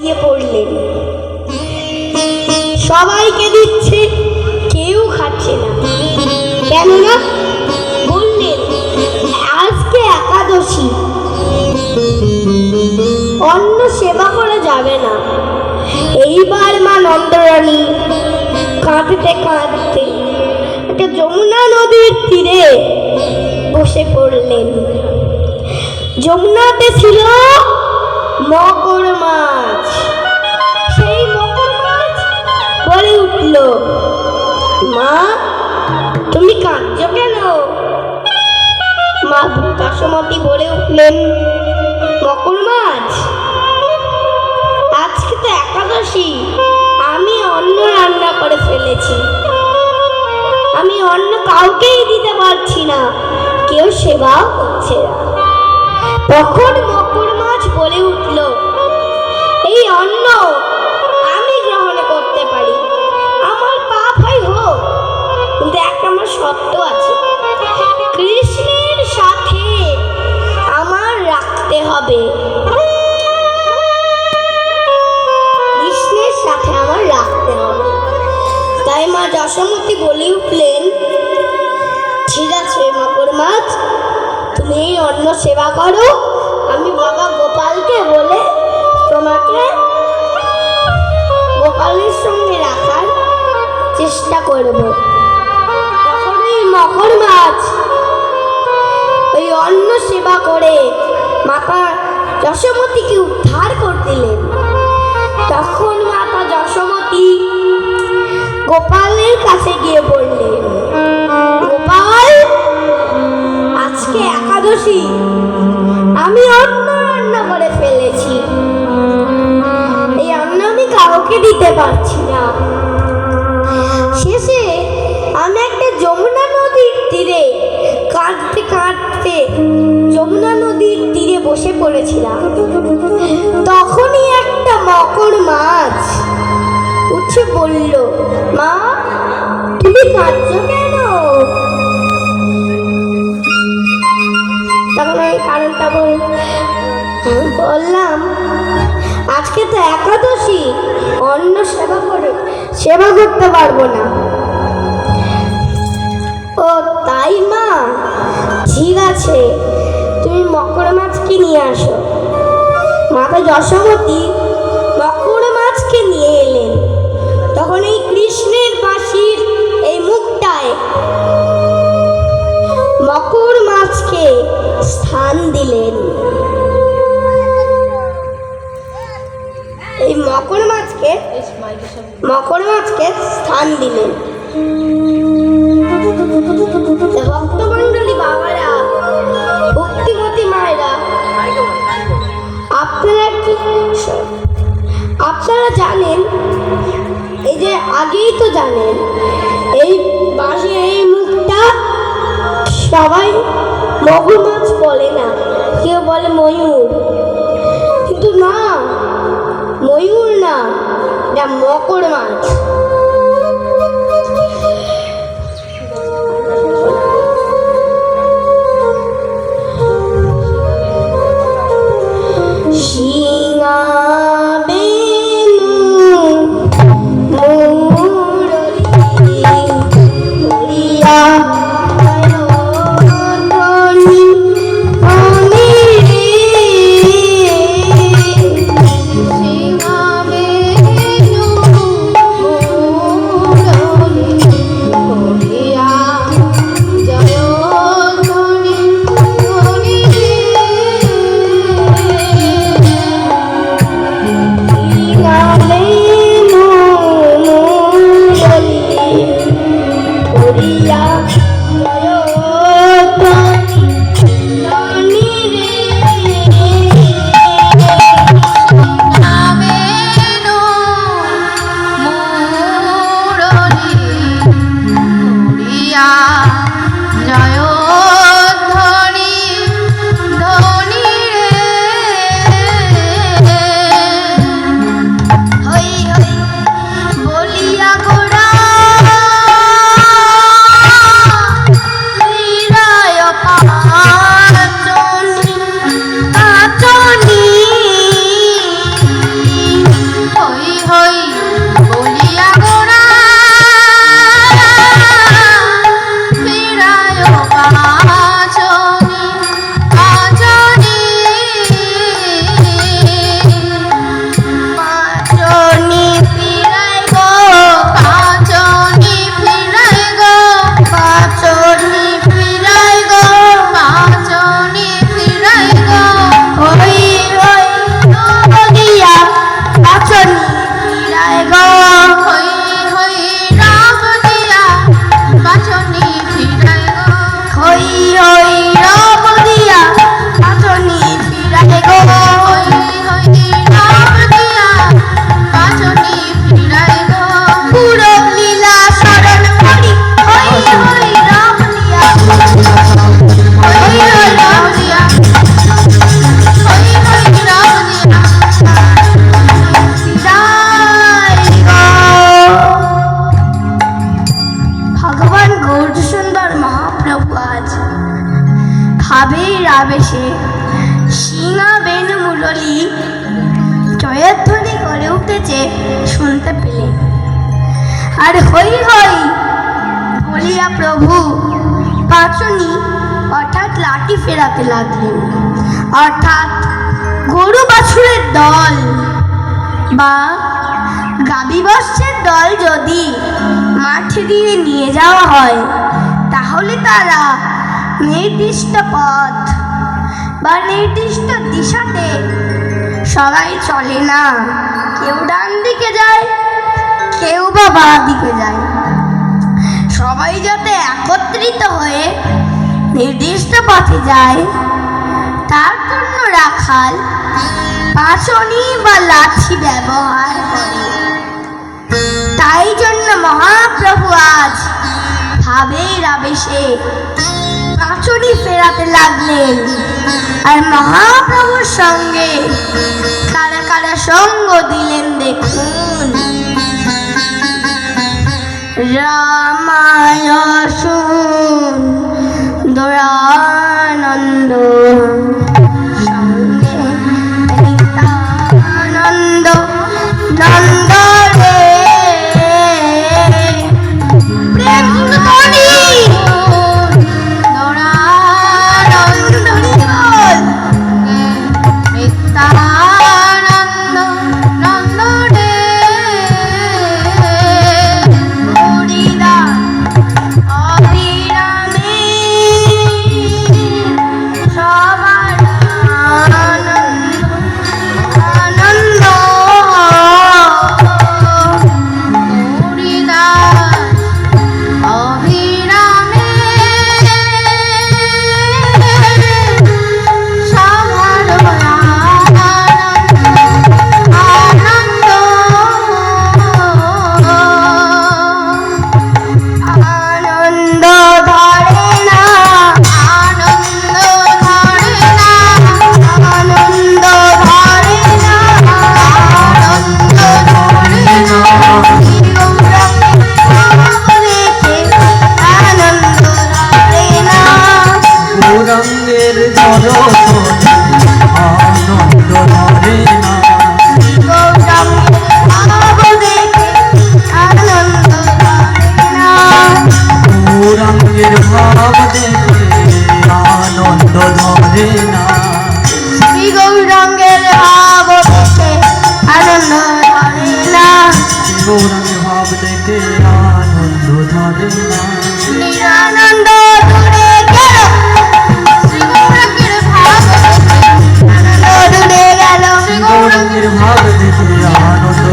দিয়ে পড়লেন। সবাইকে দিচ্ছে, কেউ খাচ্ছে না। কেননা বললেন, আজকে একাদশী। অন্ন সেবা করা যাবে না। এইবার মা নন্দরানী কাঁদতে কাঁদতে একটা যমুনা নদীর তীরে বসে পড়লেন। যমুনাতে ছিল মকর মাছ। সেই মকর মাছ বলে উঠল মা তুমি কাঁদছ কেন? মা দশমতি বলে উঠলেন মকর মাছ আজকে তো একাদশী আমি অন্ন রান্না করে ফেলেছি। আমি অন্ন কাউকেই দিতে পারছি না কেউ সেবাও করছে না। তখন মকর মাছ বলে উঠল, এই অন্ন আমি গ্রহণ করতে পারি। আমার পাপ হয় হোক। কিন্তু একটা আমার সত্য আছে। কৃষ্ণের সাথে আমার রাখতে হবে। কৃষ্ণের সাথে আমার রাখতে হবে। তাই মা যশোমতী বলে উঠলেন, ঠিক আছে, মকর মাছ, তুমি অন্ন সেবা করো। আমি বাবা গোপালকে বলে তোমাকে গোপালের সঙ্গে রাখার চেষ্টা করব। তখন এই মকর মাছ ওই অন্ন সেবা করে মাতা যশোমতীকে উদ্ধার করে দিলেন। তখন মাতা যশোমতী গোপালের কাছে গিয়ে বললেন, গোপাল, আজকে একাদশী। আমি অন্ন রান্না করে ফেলেছি। এই অন্ন আমি কাউকে দিতে পারছি না। শেষে আমি একটা যমুনা নদীর তীরে কাঁদতে কাঁদতে যমুনা নদীর তীরে বসে পড়েছিলাম। তখনই একটা মকর মাছ উঠে বলল, মা, তুমি কাঁদছ বল বললাম, আজকে তো একাদশী, অন্ন সেবা করে সেবা করতে পারব না। ও তাই মা? ঠিক আছে, তুমি মকর মাছকে নিয়ে আসো। মাতা যশোমতী মকর মাছকে নিয়ে এলেন। তখন এই কৃষ্ণের বাসির এই মুখটায় মকর মাছকে স্থান দিলেন এই মকর মাছকে মকর মাছকে স্থান দিলেন। ভক্তমণ্ডলী বাবারা ভক্তিমতী মায়েরা আপনারা কি আপনারা জানেন? এই যে আগেই তো জানেন এই বাঁশের এই মুখটা সবাই মগুর মাছ বলে না কেউ বলে ময়ূর। কিন্তু না ময়ূর না এটা মকর মাছ। জয়ধ্বনি করে উঠেছে শুনতে পেলে। আর হই হই, বলিয়া প্রভু, পাচনি অর্থাৎ লাঠি ফেরাতে লাগলেন। অর্থাৎ গরু বাছুরের দল বা গাবি বর্ষের দল যদি মাঠে দিয়ে নিয়ে যাওয়া হয়, তাহলে তারা নির্দিষ্ট পথ বা নির্দিষ্ট দিশাতে সবাই চলে না। কেউ ডান দিকে যায়, কেউ বা বাঁ দিকে যায়। সবাই যাতে একত্রিত হয়ে নির্দিষ্ট পথে যায়, তার জন্য রাখাল পাঁচনি বা লাঠি ব্যবহার করে। তাই জন্য মহাপ্রভু আজ ভাবের আবেশে পাঁচনি ফেরাতে লাগলেন। আর মহাপ্রভুর সঙ্গে কারা কারা সঙ্গ দিলেন দেখুন। রামায় আনন্দ ধরে ধরে ভাব দেখে আনন্দ ধরে না আনন্দ গৌরাঙ্গের ভাব দেখে আনন্দ